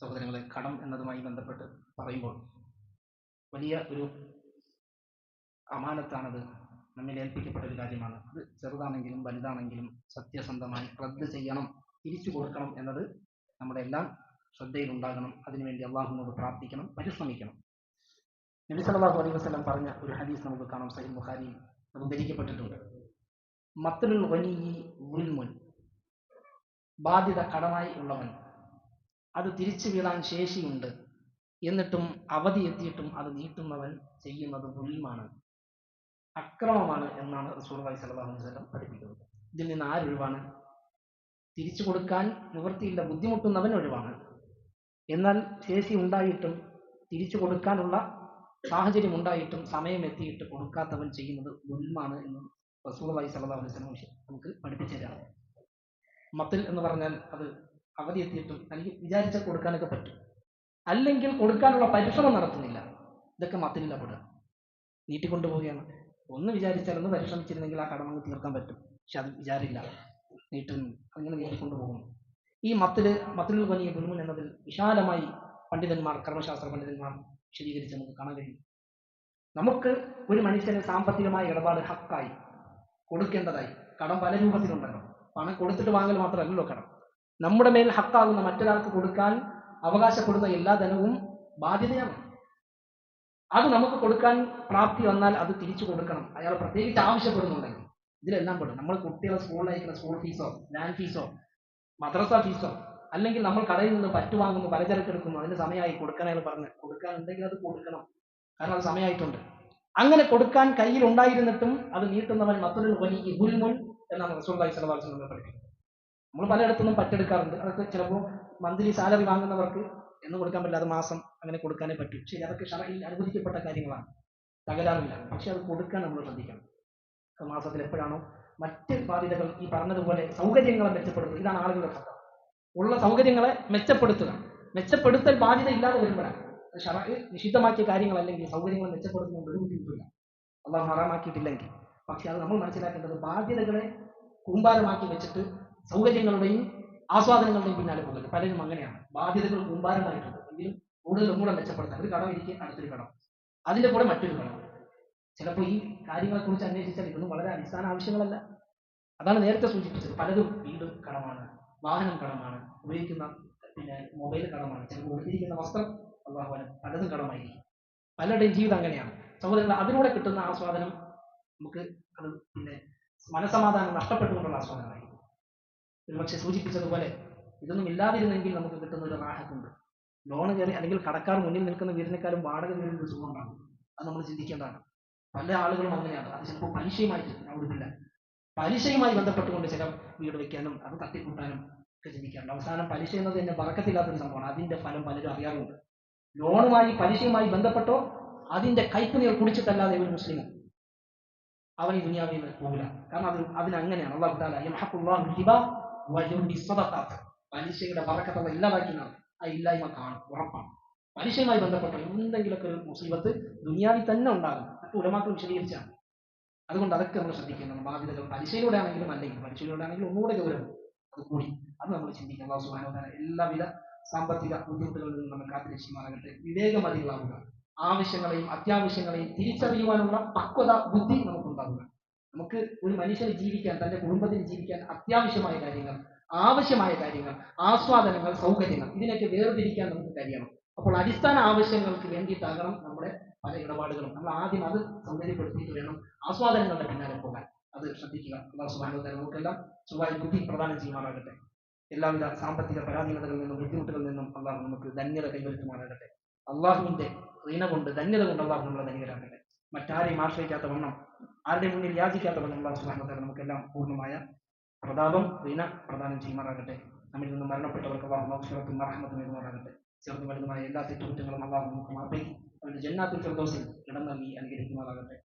സഹോദരങ്ങളെ കടം എന്നതുമായി ബന്ധപ്പെട്ട് പറയുമ്പോൾ വലിയ ഒരു അമാനത്താണത് നമ്മിൽ ഏൽപ്പിക്കപ്പെട്ട ഒരു കാര്യമാണ്. അത് ചെറുതാണെങ്കിലും വലുതാണെങ്കിലും സത്യസന്ധമായി റദ്ദ് ചെയ്യണം തിരിച്ചു കൊടുക്കണം എന്നത് നമ്മുടെ എല്ലാം ശ്രദ്ധയിലുണ്ടാകണം. അതിനുവേണ്ടി അള്ളാഹുവിനോട് പ്രാർത്ഥിക്കണം പരിശ്രമിക്കണം. നബി അലൈഹി വസ്ലം പറഞ്ഞ ഒരു ഹദീസ് നമുക്ക് കാണാം. സഹിൽ ബുഖാരിയിൽ അത് ഉദ്ധരിക്കപ്പെട്ടിട്ടുണ്ട് മത്തുലുൽ ഗനിയി ഉൽമുൻ ബാധ്യത കടമായി ഉള്ളവൻ. അത് തിരിച്ചു വീഴാൻ ശേഷിയുണ്ട്. എന്നിട്ടും അവധി എത്തിയിട്ടും അത് നീട്ടുന്നവൻ ചെയ്യുന്നത് ഉൽമാണ് അക്രമമാണ് എന്നാണ് റസൂർബായി അലൈഹി വസല്ലം പഠിപ്പിക്കുന്നത്. ഇതിൽ നിന്ന് ആരൊഴിവാണ് തിരിച്ചു കൊടുക്കാൻ നിവൃത്തിയില്ല ബുദ്ധിമുട്ടുന്നവൻ ഒഴിവാണ്. എന്നാൽ ശേഷി ഉണ്ടായിട്ടും തിരിച്ചു കൊടുക്കാനുള്ള സാഹചര്യം ഉണ്ടായിട്ടും സമയം എത്തിയിട്ട് കൊടുക്കാത്തവൻ ചെയ്യുന്നത് ഗുൽമാണ് എന്ന് റസൂർബായി വസല്ലം വിഷയം നമുക്ക് പഠിപ്പിച്ചു തരാം. മത്തിൽ എന്ന് പറഞ്ഞാൽ അത് അവധി എത്തിയിട്ടും എനിക്ക് വിചാരിച്ച കൊടുക്കാനൊക്കെ പറ്റും. അല്ലെങ്കിൽ കൊടുക്കാനുള്ള പരിശ്രമം നടത്തുന്നില്ല. ഇതൊക്കെ മത്തിലില്ല പെടുക. നീട്ടിക്കൊണ്ടുപോവുകയാണ്. ഒന്ന് വിചാരിച്ചാൽ ഒന്ന് പരിശ്രമിച്ചിരുന്നെങ്കിൽ ആ കടമങ്ങ് തീർക്കാൻ പറ്റും. പക്ഷെ അത് വിചാരില്ല. നീട്ടുന്നു അങ്ങനെ നീട്ടിക്കൊണ്ടുപോകുന്നു ഈ മത്തിൽ വലിയ ഗുരുമുൻ എന്നതിൽ വിശാലമായി പണ്ഡിതന്മാർ കർമ്മശാസ്ത്ര പണ്ഡിതന്മാർ വിശദീകരിച്ച് നമുക്ക് കാണാൻ കഴിയും. നമുക്ക് ഒരു മനുഷ്യന് സാമ്പത്തികമായ ഇടപാട് ഹക്കായി കൊടുക്കേണ്ടതായി കടം പല രൂപത്തിലുണ്ടല്ലോ. പണം കൊടുത്തിട്ട് വാങ്ങൽ മാത്രമല്ലല്ലോ കടം. നമ്മുടെ മേൽ ഹക്കാകുന്ന മറ്റൊരാൾക്ക് കൊടുക്കാൻ അവകാശപ്പെടുന്ന എല്ലാ ധനവും ബാധ്യതയാണ്. അത് നമുക്ക് കൊടുക്കാൻ പ്രാപ്തി വന്നാൽ അത് തിരിച്ചു കൊടുക്കണം. അയാൾ പ്രത്യേകിച്ച് ആവശ്യപ്പെടുന്നുണ്ടെങ്കിൽ. ഇതിലെല്ലാം പെടും. നമ്മൾ കുട്ടികളെ സ്കൂളിൽ അയക്കുന്ന സ്കൂൾ ഫീസോ ലാൻഡ് ഫീസോ മദ്രസ ഫീസോ അല്ലെങ്കിൽ നമ്മൾ കടയിൽ നിന്ന് പറ്റു വാങ്ങുന്നു പലചരക്ക് എടുക്കുന്നു അതിന് സമയമായി കൊടുക്കാൻ അയാൾ പറഞ്ഞു. കൊടുക്കാനുണ്ടെങ്കിൽ അത് കൊടുക്കണം. കാരണം അത് സമയമായിട്ടുണ്ട്. അങ്ങനെ കൊടുക്കാൻ കയ്യിൽ ഉണ്ടായിരുന്നിട്ടും അത് നീട്ടുന്നവൻ മറ്റൊരു വലിയ ഗുൽമുൻ എന്നാണ് റസൂള്ളി സ്വലാസ് നമ്മൾ പഠിക്കുന്നത്. നമ്മൾ പലയിടത്തുനിന്നും പറ്റെടുക്കാറുണ്ട്. അതൊക്കെ ചിലപ്പോൾ മന്ത്ലി സാലറി വാങ്ങുന്നവർക്ക് എന്ന് കൊടുക്കാൻ പറ്റില്ല. അത് മാസം അങ്ങനെ കൊടുക്കാനേ പറ്റും. ശരി അതൊക്കെ ഷറയിൽ അനുവദിക്കപ്പെട്ട കാര്യങ്ങളാണ്. തകരാറില്ല പക്ഷെ അത് കൊടുക്കാൻ നമ്മൾ ശ്രദ്ധിക്കണം. മാസത്തിൽ എപ്പോഴാണോ മറ്റ് ബാധ്യതകൾ ഈ പറഞ്ഞതുപോലെ സൗകര്യങ്ങളെ മെച്ചപ്പെടുത്തുക. ഇതാണ് ആളുകളുടെ ഘട്ടം ഉള്ള സൗകര്യങ്ങളെ മെച്ചപ്പെടുത്തുക. മെച്ചപ്പെടുത്തൽ ബാധ്യത ഇല്ലാതെ വരുമ്പോഴാണ്. ഷറ നിഷിദ്ധമാക്കിയ കാര്യങ്ങളല്ലെങ്കിൽ സൗകര്യങ്ങൾ മെച്ചപ്പെടുത്തുന്ന ഒരു ബുദ്ധിമുട്ടില്ല അള്ളാഹ് ഹറാമാക്കിയിട്ടില്ലെങ്കിൽ. പക്ഷെ അത് നമ്മൾ മനസ്സിലാക്കേണ്ടത് ബാധ്യതകളെ കൂമ്പാരമാക്കി വെച്ചിട്ട് സൗകര്യങ്ങളുടെയും ആസ്വാദനങ്ങളുടെയും പിന്നാലെ പോകുന്നത് പലരും അങ്ങനെയാണ്. ബാധ്യതകൾ കൂമ്പാരമായിട്ടുണ്ട്. എങ്കിലും കൂടുതൽ ഒന്നുകൂടെ മെച്ചപ്പെടുത്താൻ ഒരു കടം ഇരിക്കുക അടുത്തൊരു കടം. അതിന്റെ കൂടെ മറ്റൊരു കടം. ചിലപ്പോൾ ഈ കാര്യങ്ങളെ കുറിച്ച് അന്വേഷിച്ചാൽ ഇതൊന്നും വളരെ അടിസ്ഥാന ആവശ്യങ്ങളല്ല. അതാണ് നേരത്തെ സൂചിപ്പിച്ചത്. പലതും വീട് കടമാണ് വാഹനം കടമാണ് ഉപയോഗിക്കുന്ന പിന്നെ മൊബൈൽ കടമാണ്. ചിലപ്പോൾ ഉടുത്തിരിക്കുന്ന വസ്ത്രം അള്ളാഹു പലതും കടമായിരിക്കും. പലരുടെയും ജീവിതം അങ്ങനെയാണ്. സഹോദരങ്ങൾ അതിലൂടെ കിട്ടുന്ന ആസ്വാദനം നമുക്ക് അത് പിന്നെ മനസമാധാനം നഷ്ടപ്പെട്ടുകൊണ്ടുള്ള ആസ്വാദനമായിരിക്കും ഒരുപക്ഷെ സൂചിപ്പിച്ചതുപോലെ ഇതൊന്നും ഇല്ലാതിരുന്നെങ്കിൽ നമുക്ക് കിട്ടുന്ന ഒരു റാഹത്തുണ്ട് ലോൺ കയറി അല്ലെങ്കിൽ കടക്കാർ മുന്നിൽ നിൽക്കുന്ന വീടിനേക്കാളും വാടക വീടിന് ഒരു സുഖം അത് നമ്മൾ ചിന്തിക്കേണ്ടതാണ്. പല ആളുകളും അങ്ങനെയാണ്. അത് ചിലപ്പോൾ പലിശയുമായിട്ട് അവിടുന്നില്ല പലിശയുമായി ബന്ധപ്പെട്ടുകൊണ്ട് ചില വീട് വയ്ക്കാനും അത് തട്ടിക്കൂട്ടാനും ഒക്കെ ചിന്തിക്കാറുണ്ട്. അവസാനം പലിശ എന്നത് തന്നെ വറക്കത്തില്ലാത്തൊരു സംഭവമാണ്. അതിന്റെ ഫലം പലരും അറിയാറുണ്ട്. ലോണുമായി പലിശയുമായി ബന്ധപ്പെട്ടോ? അതിന്റെ കൈപ്പുനീർ കുടിച്ചിട്ടല്ലാതെ ഒരു മുസ്ലിമും? അവൻ ദുനിയാവിൽ നിന്ന് പോകില്ല കാരണം അത് അതിനങ്ങനെയാണ്. അള്ളാഹു താല പലിശയുടെ പറക്കത്തുള്ള ഇല്ലാതാക്കിയാണ് ആ ഇല്ലായ്മ കാണും. ഉറപ്പാണ്. പലിശയുമായി ബന്ധപ്പെട്ട എന്തെങ്കിലുമൊക്കെ ഒരു മുസീബത്ത് ദുനിയാവിൽ തന്നെ ഉണ്ടാകും. മറ്റു ഉലമാക്കൾ വിശദീകരിച്ചാണ്. അതുകൊണ്ട് അതൊക്കെ നമ്മൾ ശ്രദ്ധിക്കണം ബാധ്യതകൾ പലിശയിലൂടെ ആണെങ്കിലും അല്ലെങ്കിൽ പലിശയിലൂടെ ആണെങ്കിലും ഒന്നുകൂടെ ഗൗരവം. അത് കൂടി. അത് നമ്മൾ ചിന്തിക്കണം. അള്ളാഹു തആല എല്ലാവിധ സാമ്പത്തിക ബുദ്ധിമുട്ടുകളിൽ നിന്ന് നമ്മൾ കാത്തിരക്ഷിക്കുമാറാകട്ടെ വിവേകമതികളാവുക. ആവശ്യങ്ങളെയും അത്യാവശ്യങ്ങളെയും തിരിച്ചറിയുവാനുള്ള പക്വത ബുദ്ധി നമുക്കുണ്ടാവുക നമുക്ക് ഒരു മനുഷ്യന് ജീവിക്കാൻ തന്റെ കുടുംബത്തിന് ജീവിക്കാൻ അത്യാവശ്യമായ കാര്യങ്ങൾ ആവശ്യമായ കാര്യങ്ങൾ ആസ്വാദനങ്ങൾ സൗകര്യങ്ങൾ ഇതിനൊക്കെ വേർതിരിക്കാൻ നമുക്ക് കഴിയണം. അപ്പോൾ അടിസ്ഥാന ആവശ്യങ്ങൾക്ക് വേണ്ടിയിട്ടാകണം നമ്മുടെ പല ഇടപാടുകളും. നമ്മൾ ആദ്യം അത് സൗകര്യപ്പെടുത്തിയിട്ട് വേണം ആസ്വാദനങ്ങളുടെ പിന്നാലെ പോകാൻ. അത് ശ്രദ്ധിക്കുക. അള്ളാഹു നമുക്കെല്ലാം സുഖമായി ബുദ്ധി പ്രദാനം ചെയ്യുമാറാകട്ടെ. എല്ലാവിധ സാമ്പത്തിക പരാധീനതകളിൽ നിന്നും ബുദ്ധിമുട്ടുകളിൽ നിന്നും അള്ളാഹു നമുക്ക് ധന്യത കൈവരുത്തുമാറാകട്ടെ. അള്ളാഹുവിന്റെ റീന കൊണ്ട് ധന്യത കൊണ്ട് അള്ളാഹു നമ്മളെ ധനികരാക്കട്ടെ മറ്റാരെയും ആശ്രയിക്കാത്ത വണ്ണം ആരുടെ മുന്നിൽ യാചിക്കാത്ത വണ്ണം അള്ളാഹു സുബ്ഹാനഹു നമുക്കെല്ലാം പൂർണമായ പ്രതാപം റീന പ്രദാനം ചെയ്യുമാറാകട്ടെ. നമ്മിൽ നിന്ന് മരണപ്പെട്ടവർക്ക് അള്ളാഹു മൗഫിറത്തും മറഹമത്തും നൽകുമാറാകട്ടെ. ചെറുതും വലുതുമായ എല്ലാ തെറ്റുകുറ്റങ്ങളും അള്ളാഹു നമുക്ക് മാപ്പി അവരുടെ ജന്നാത്തിൽ ചെറുദോസിൽ ഇടം നൽകി അനുഗ്രഹിക്കുമാറാകട്ടെ.